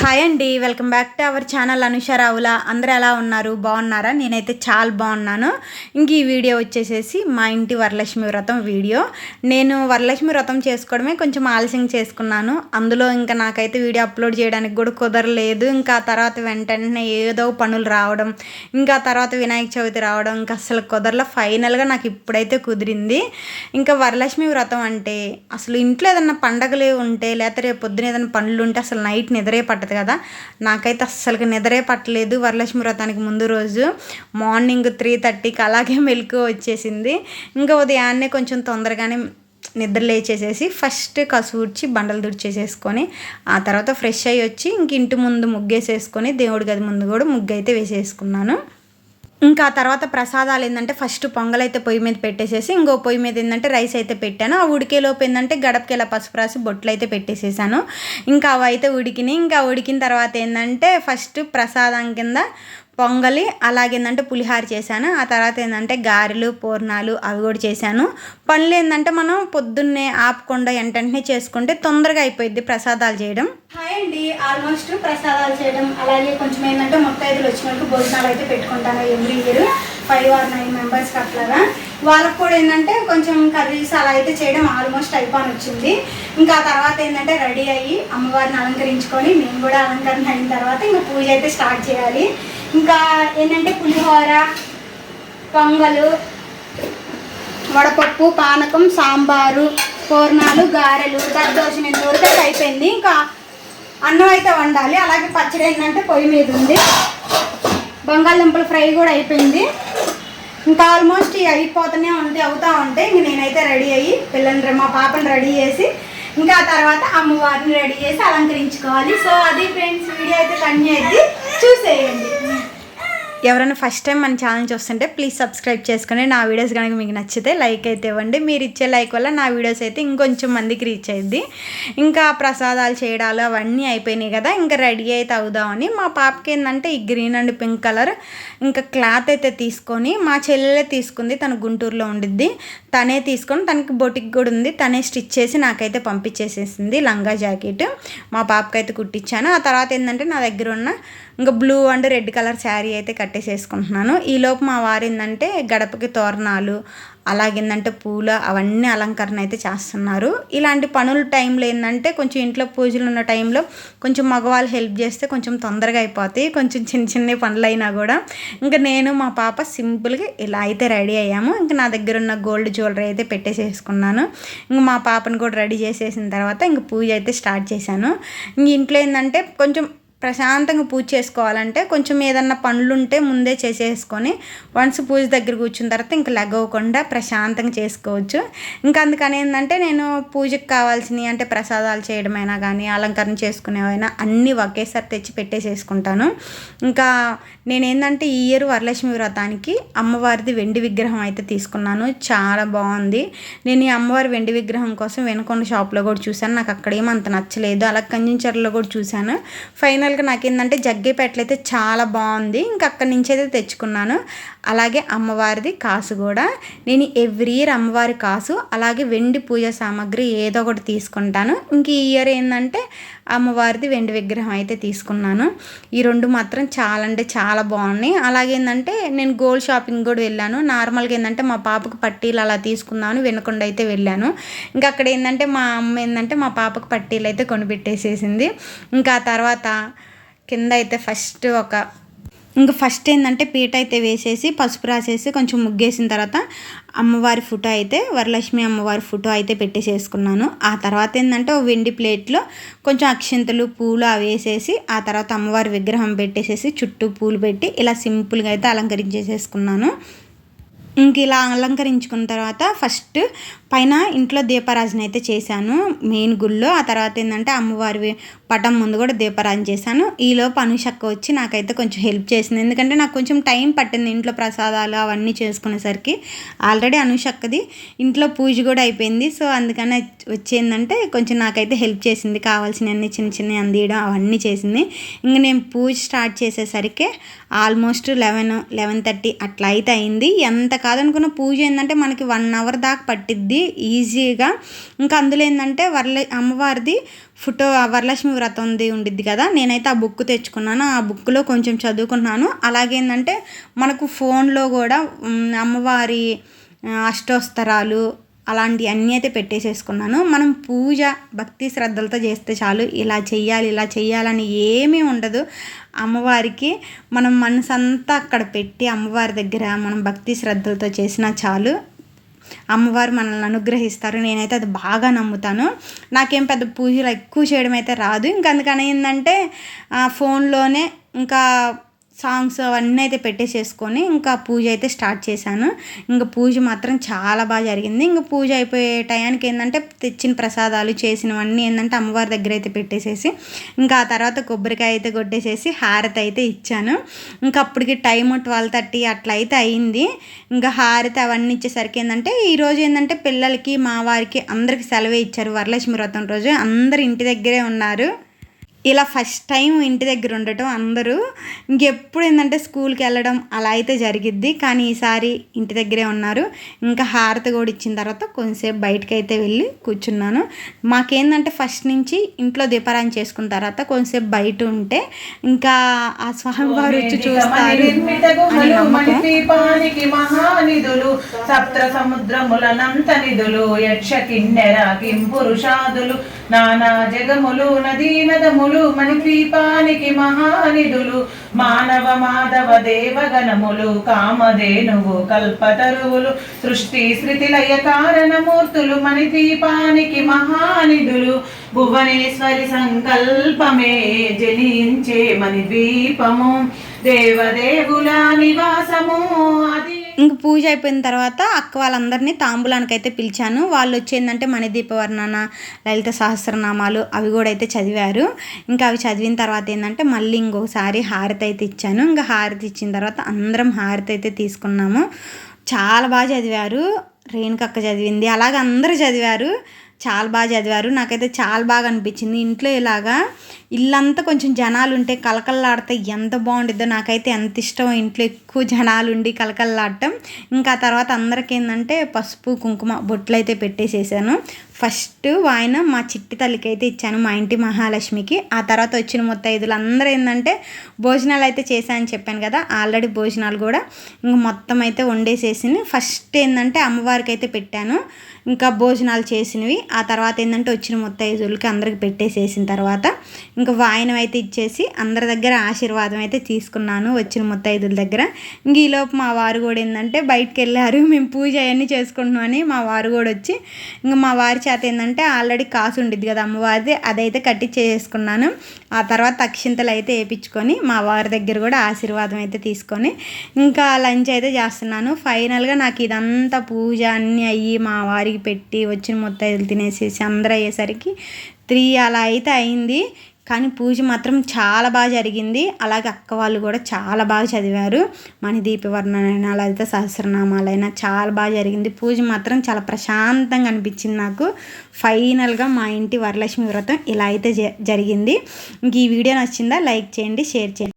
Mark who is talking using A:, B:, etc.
A: Hi అండి welcome back to our channel అనుషారావుల అందరూ ఎలా ఉన్నారు? బాగున్నారా? నేనైతే చాలా బాగున్నాను. ఇంక ఈ వీడియో వచ్చేసేసి మా ఇంటి వరలక్ష్మి వ్రతం వీడియో. నేను వరలక్ష్మి వ్రతం చేసుకోవడమే కొంచెం ఆలస్యం చేసుకున్నాను. అందులో ఇంకా నాకైతే వీడియో అప్లోడ్ చేయడానికి కూడా కుదరలేదు. ఇంకా తర్వాత వెంటనే ఏదో పనులు రావడం ఇంకా తర్వాత వినాయక చవితి రావడం ఇంకా అసలు కుదరల. ఫైనల్గా నాకు ఇప్పుడైతే కుదిరింది. ఇంకా వరలక్ష్మి వ్రతం అంటే అసలు ఇంట్లో ఏదన్నా పండగలు ఉంటే లేకపోతే రేపు పొద్దున ఏదైనా పనులు ఉంటే అసలు నైట్ నిద్రే పట్టదు. కదా. నాకైతే అస్సలు నిద్రే పట్టలేదు. వరలక్ష్మి వ్రతానికి ముందు రోజు మార్నింగ్ త్రీ థర్టీకి అలాగే మెలకు వచ్చేసింది. ఇంకా ఉదయాన్నే కొంచెం తొందరగానే నిద్ర లేచేసేసి ఫస్ట్ కసూర్చి బండలు దుడిచేసేసుకొని ఆ తర్వాత ఫ్రెష్ అయ్యి వచ్చి ఇంక ఇంటి ముందు ముగ్గేసేసుకొని దేవుడి గది ముందు కూడా ముగ్గు అయితే వేసేసుకున్నాను. ఇంకా తర్వాత ప్రసాదాలు ఏంటంటే ఫస్ట్ పొంగల్ అయితే పొయ్యి మీద పెట్టేసేసి ఇంకో పొయ్యి మీద ఏంటంటే రైస్ అయితే పెట్టాను. ఆ ఉడికేలోపు ఏంటంటే గడపకి ఇలా పసుపు రాసి బొట్లు అయితే పెట్టేసేసాను. ఇంకా అవి అయితే ఉడికినాయి. ఇంకా ఉడికిన తర్వాత ఏంటంటే ఫస్ట్ ప్రసాదం కింద పొంగలి అలాగే ఏంటంటే పులిహార చేశాను. ఆ తర్వాత ఏంటంటే గారెలు పూర్ణాలు అవి కూడా చేశాను. పనులు ఏంటంటే మనం పొద్దున్నే ఆపకుండా వెంటనే చేసుకుంటే తొందరగా అయిపోయింది ప్రసాదాలు చేయడం. హాయ్ అండి. ఆల్మోస్ట్ ప్రసాదాలు చేయడం అలాగే కొంచెం ఏంటంటే ముత్తైదులు వచ్చినట్టు భోజనాలు అయితే పెట్టుకుంటాను every year five or nine మెంబర్స్కి అట్లాగా. వాళ్ళకి కూడా ఏంటంటే కొంచెం కర్రీస్ అలా అయితే చేయడం ఆల్మోస్ట్ అయిపోయి వచ్చింది. ఇంకా ఆ తర్వాత ఏంటంటే రెడీ అయ్యి అమ్మవారిని అలంకరించుకొని మేము కూడా అలంకరణ అయిన తర్వాత ఇంకా పూజ అయితే స్టార్ట్ చేయాలి. ఇంకా ఏంటంటే పులిహోర పొంగలు వడపప్పు పానకం సాంబారు పూర్ణాలు గారెలు దద్దోషం ఇంతవరకు అయితే అయిపోయింది. ఇంకా అన్నం అయితే వండాలి. అలాగే పచ్చడి ఏంటంటే పొయ్యి మీద ఉంది. బంగాళదుంపలు ఫ్రై కూడా అయిపోయింది. ఇంకా ఆల్మోస్ట్ ఇవి అయిపోతూనే ఉంది అవుతూ ఉంటే ఇంక నేనైతే రెడీ అయ్యి పిల్లల్ని మా పాపని రెడీ చేసి ఇంకా తర్వాత అమ్మవారిని రెడీ చేసి అలంకరించుకోవాలి. సో అది ఫ్రెండ్స్ వీడియో అయితే కంటిన్యూ అయితే చూసేయండి. ఎవరైనా ఫస్ట్ టైం మన ఛానల్ చూస్తుంటే ప్లీజ్ సబ్స్క్రైబ్ చేసుకుని నా వీడియోస్ కనుక మీకు నచ్చితే లైక్ అయితే ఇవ్వండి. మీరు ఇచ్చే లైక్ వల్ల నా వీడియోస్ అయితే ఇంకొంచెం మందికి రీచ్ అయ్యింది ఇంకా ప్రసాదాలు చేయడాలు అవన్నీ అయిపోయినాయి కదా ఇంకా రెడీ అయితే అవుదామని మా పాపకి ఏంటంటే ఈ గ్రీన్ అండ్ పింక్ కలర్ ఇంకా క్లాత్ అయితే తీసుకొని మా చెల్లెలే తీసుకుంది తను గుంటూరులో ఉండిద్ది. తనే తీసుకొని తనకి బొటిక్ కూడా ఉంది తనే స్టిచ్ చేసి నాకైతే పంపించేసేసింది లంగా జాకెట్. మా పాపకైతే కుట్టించాను. ఆ తర్వాత ఏంటంటే నా దగ్గర ఉన్న ఇంకా blue and red colour sari అయితే కట్టేసేసుకుంటున్నాను. ఈలోపు మా వారు ఏంటంటే గడపకి తోరణాలు అలాగేందంటే పూలు అవన్నీ అలంకరణ అయితే చేస్తున్నారు. ఇలాంటి పనుల టైంలో ఏంటంటే కొంచెం ఇంట్లో పూజలు ఉన్న టైంలో కొంచెం మగవాళ్ళు హెల్ప్ చేస్తే కొంచెం తొందరగా అయిపోతాయి. కొంచెం చిన్న చిన్న పనులు అయినా కూడా. ఇంకా నేను మా పాప సింపుల్గా ఇలా అయితే రెడీ అయ్యాము. ఇంకా నా దగ్గర ఉన్న గోల్డ్ జ్యువెలరీ అయితే పెట్టేసేసుకున్నాను. ఇంకా మా పాపను కూడా రెడీ చేసేసిన తర్వాత ఇంక పూజ అయితే స్టార్ట్ చేశాను. ఇంక ఇంట్లో ఏంటంటే కొంచెం ప్రశాంతంగా పూజ చేసుకోవాలంటే కొంచెం ఏదన్నా పనులు ఉంటే ముందే చేసేసుకొని వన్స్ పూజ దగ్గర కూర్చున్న తర్వాత ఇంకా లెగవకుండా ప్రశాంతంగా చేసుకోవచ్చు. ఇంకా అందుకని ఏంటంటే నేను పూజకు కావాల్సినవి అంటే ప్రసాదాలు చేయడమైనా కానీ అలంకరణ చేసుకునేవైనా అన్నీ ఒకేసారి తెచ్చి పెట్టేసేసుకుంటాను. ఇంకా నేనేంటంటే ఈ ఇయర్ వరలక్ష్మి వ్రతానికి అమ్మవారిది వెండి విగ్రహం అయితే తీసుకున్నాను. చాలా బాగుంది. నేను ఈ అమ్మవారి వెండి విగ్రహం కోసం వెనుకొండ షాప్లో కూడా చూశాను. నాకు అక్కడేమో అంత నచ్చలేదు. అలా కంజించర్లో కూడా చూశాను. ఫైనల్ ఫైనల్గా నాకు ఏంటంటే జగ్గేపేటలో అయితే చాలా బాగుంది. ఇంకా అక్కడి నుంచి అయితే తెచ్చుకున్నాను. అలాగే అమ్మవారిది కాసు కూడా. నేను ఎవ్రీ ఇయర్ అమ్మవారి కాసు అలాగే వెండి పూజ సామాగ్రి ఏదో ఒకటి తీసుకుంటాను. ఇంక ఈ ఇయర్ ఏంటంటే అమ్మవారిది వెండి విగ్రహం అయితే తీసుకున్నాను. ఈ రెండు మాత్రం చాలా అంటే చాలా బాగున్నాయి. అలాగే ఏంటంటే నేను గోల్డ్ షాపింగ్ కూడా వెళ్ళాను. నార్మల్గా ఏంటంటే మా పాపకు పట్టీలు అలా తీసుకుందామని వినకుండా అయితే వెళ్ళాను. ఇంకా అక్కడ ఏంటంటే మా అమ్మ ఏంటంటే మా పాపకు పట్టీలు అయితే కొనిపెట్టేసేసింది. ఇంకా తర్వాత కింద అయితే ఫస్ట్ ఒక ఇంకా ఫస్ట్ ఏంటంటే పీట అయితే వేసేసి పసుపు రాసేసి కొంచెం ముగ్గేసిన తర్వాత అమ్మవారి ఫోటో అయితే వరలక్ష్మి అమ్మవారి ఫోటో అయితే పెట్టేసేసుకున్నాను. ఆ తర్వాత ఏంటంటే వెండి ప్లేట్లో కొంచెం అక్షింతలు పూలు అవి వేసేసి ఆ తర్వాత అమ్మవారి విగ్రహం పెట్టేసేసి చుట్టూ పూలు పెట్టి ఇలా సింపుల్గా అయితే అలంకరించేసేసుకున్నాను. ఇంక ఇలా అలంకరించుకున్న తర్వాత ఫస్ట్ పైన ఇంట్లో దీపారాజన అయితే చేశాను. మెయిన్ గుళ్ళో ఆ తర్వాత ఏంటంటే అమ్మవారి పటం ముందు కూడా దీపారాజన చేశాను. ఈలోపు అనుషక్క వచ్చి నాకైతే కొంచెం హెల్ప్ చేసింది. ఎందుకంటే నాకు కొంచెం టైం పట్టింది ఇంట్లో ప్రసాదాలు అవన్నీ చేసుకునేసరికి. ఆల్రెడీ అనుషక్కది ఇంట్లో పూజ కూడా అయిపోయింది. సో అందుకని వచ్చేందంటే కొంచెం నాకైతే హెల్ప్ చేసింది. కావాల్సినవన్నీ చిన్న చిన్న అందియడం అవన్నీ చేసింది. ఇంకా నేను పూజ స్టార్ట్ చేసేసరికి ఆల్మోస్ట్ లెవెన్ లెవెన్ థర్టీ అట్లా అయితే అయింది. ఎంత కాదనుకున్న పూజ ఏంటంటే మనకి వన్ అవర్ దాకా పట్టిద్ది. ఈజీగా. ఇంకా అందులో ఏంటంటే వరల అమ్మవారిది ఫోటో వరలక్ష్మి వ్రతంది ఉండిద్ది కదా. నేనైతే ఆ బుక్ తెచ్చుకున్నాను. ఆ బుక్లో కొంచెం చదువుకున్నాను అలాగేందంటే మనకు ఫోన్లో కూడా అమ్మవారి అష్టోస్తరాలు అలాంటి అన్నీ అయితే పెట్టేసేసుకున్నాను. మనం పూజ భక్తి శ్రద్ధలతో చేస్తే చాలు. ఇలా చెయ్యాలి ఇలా చెయ్యాలని ఏమీ ఉండదు. అమ్మవారికి మనం మనసంతా అక్కడ పెట్టి అమ్మవారి దగ్గర మనం భక్తి శ్రద్ధలతో చేసినా చాలు. అమ్మవారు మనల్ని అనుగ్రహిస్తారు. నేనైతే అది బాగా నమ్ముతాను. నాకేం పెద్ద పూజలు ఎక్కువ చేయడం అయితే రాదు. ఇంకా అందుకని ఏంటంటే ఫోన్లోనే ఇంకా సాంగ్స్ అవన్నీ అయితే పెట్టేసేసుకొని ఇంకా పూజ అయితే స్టార్ట్ చేశాను. ఇంకా పూజ మాత్రం చాలా బాగా జరిగింది. ఇంకా పూజ అయిపోయే టయానికి ఏంటంటే తెచ్చిన ప్రసాదాలు చేసినవన్నీ ఏంటంటే అమ్మవారి దగ్గర అయితే పెట్టేసేసి ఇంకా ఆ తర్వాత కొబ్బరికాయ అయితే కొట్టేసేసి హారతి అయితే ఇచ్చాను. ఇంకా అప్పటికి టైం ట్వెల్వ్ థర్టీ అట్లా అయితే అయింది. ఇంకా హారతి అవన్నీ ఇచ్చేసరికి ఏంటంటే ఈరోజు ఏంటంటే పిల్లలకి మా వారికి అందరికి సెలవే ఇచ్చారు. వరలక్ష్మి వ్రతం రోజు అందరు ఇంటి దగ్గరే ఉన్నారు. ఇలా ఫస్ట్ టైం ఇంటి దగ్గర ఉండటం అందరూ ఇంకెప్పుడు ఏంటంటే స్కూల్కి వెళ్ళడం అలా అయితే జరిగిద్ది. కానీ ఈసారి ఇంటి దగ్గరే ఉన్నారు. ఇంకా హారతి కూడా ఇచ్చిన తర్వాత కొంచెంసేపు బయటకు అయితే వెళ్ళి కూర్చున్నాను. మాకేందంటే ఫస్ట్ నుంచి ఇంట్లో దీపారాయణ చేసుకున్న తర్వాత కొంచెంసేపు బయట ఉంటే ఇంకా ఆ స్వామివారు వచ్చి చూస్తారు
B: సప్త సముద్రములనంత నిధులు యక్ష కిన్నెర నానా జగములు నదీ నదములు మణిద్వీపానికి మహానిధులు మానవ మాధవ దేవగణములు కామధేనువు కల్పతరువులు సృష్టి శృతిలయ కారణమూర్తులు మన మణిద్వీపానికి మహానిధులు భువనేశ్వరి సంకల్పమే జనించే దీపము దేవదేవుల నివాసము అది
A: ఇంక పూజ అయిపోయిన తర్వాత అక్క వాళ్ళందరినీ తాంబూలానికి అయితే పిలిచాను. వాళ్ళు వచ్చేందంటే మణిదీప వర్ణన లలిత సహస్రనామాలు అవి కూడా అయితే చదివారు. ఇంకా అవి చదివిన తర్వాత ఏంటంటే మళ్ళీ ఇంకొకసారి హారతి అయితే ఇచ్చాను. ఇంకా హారతి ఇచ్చిన తర్వాత అందరం హారతి అయితే తీసుకున్నాము. చాలా బాగా చదివారు. రేణుకక్క చదివింది. అలాగే అందరూ చదివారు. చాలా బాగా చదివారు. నాకైతే చాలా బాగా అనిపించింది. ఇంట్లో ఇలాగా ఇల్లంతా కొంచెం జనాలు ఉంటే కలకల్లాడితే ఎంత బాగుండిద్దో నాకైతే ఎంత ఇష్టం. ఇంట్లో ఎక్కువ జనాలు ఉండి కలకల్లాడటం ఇంకా ఆ తర్వాత అందరికీ ఏంటంటే పసుపు కుంకుమ బొట్లు అయితే పెట్టేసేసాను. ఫస్ట్ ఆయన మా చిట్టి తల్లికి అయితే ఇచ్చాను మా ఇంటి మహాలక్ష్మికి. ఆ తర్వాత వచ్చిన ముత్తైదులు అందరూ ఏంటంటే భోజనాలు అయితే చేశాను చెప్పాను కదా ఆల్రెడీ భోజనాలు కూడా. ఇంక మొత్తం అయితే వండేసేసి ఫస్ట్ ఏంటంటే అమ్మవారికి అయితే పెట్టాను. ఇంకా భోజనాలు చేసినవి. ఆ తర్వాత ఏంటంటే వచ్చిన ముత్తైదులకి అందరికి పెట్టేసేసిన తర్వాత ఇంకా వాయనం అయితే ఇచ్చేసి అందరి దగ్గర ఆశీర్వాదం అయితే తీసుకున్నాను వచ్చిన ముత్తైదుల దగ్గర. ఇంక ఈలోపు మా వారు కూడా ఏంటంటే బయటకు వెళ్ళారు మేము పూజ అవన్నీ చేసుకుంటున్నామని మా వారు కూడా వచ్చి ఇంకా మా వారి చేత ఏంటంటే ఆల్రెడీ కాసు ఉండిద్ది కదా అమ్మవారిది అదైతే కట్టించేసుకున్నాను ఆ తర్వాత అక్షింతలు అయితే వేయించుకొని మా వారి దగ్గర కూడా ఆశీర్వాదం అయితే తీసుకొని ఇంకా లంచ్ అయితే చేస్తున్నాను. ఫైనల్గా నాకు ఇదంతా పూజ అన్నీ అయ్యి మా వారికి పెట్టి వచ్చిన మొత్తం తినేసేసి అందరూ అయ్యేసరికి త్రీ అలా అయితే అయింది. కానీ పూజ మాత్రం చాలా బాగా జరిగింది. అలాగే అక్క వాళ్ళు కూడా చాలా బాగా చదివారు. మణిదీప వర్ణనైనా లలిత సహస్రనామాలైనా చాలా బాగా జరిగింది. పూజ మాత్రం చాలా ప్రశాంతంగా అనిపించింది నాకు. ఫైనల్గా మా ఇంటి వరలక్ష్మి వ్రతం ఇలా అయితే జ- జరిగింది. ఇంక ఈ వీడియో నచ్చిందా లైక్ చేయండి షేర్ చేయండి.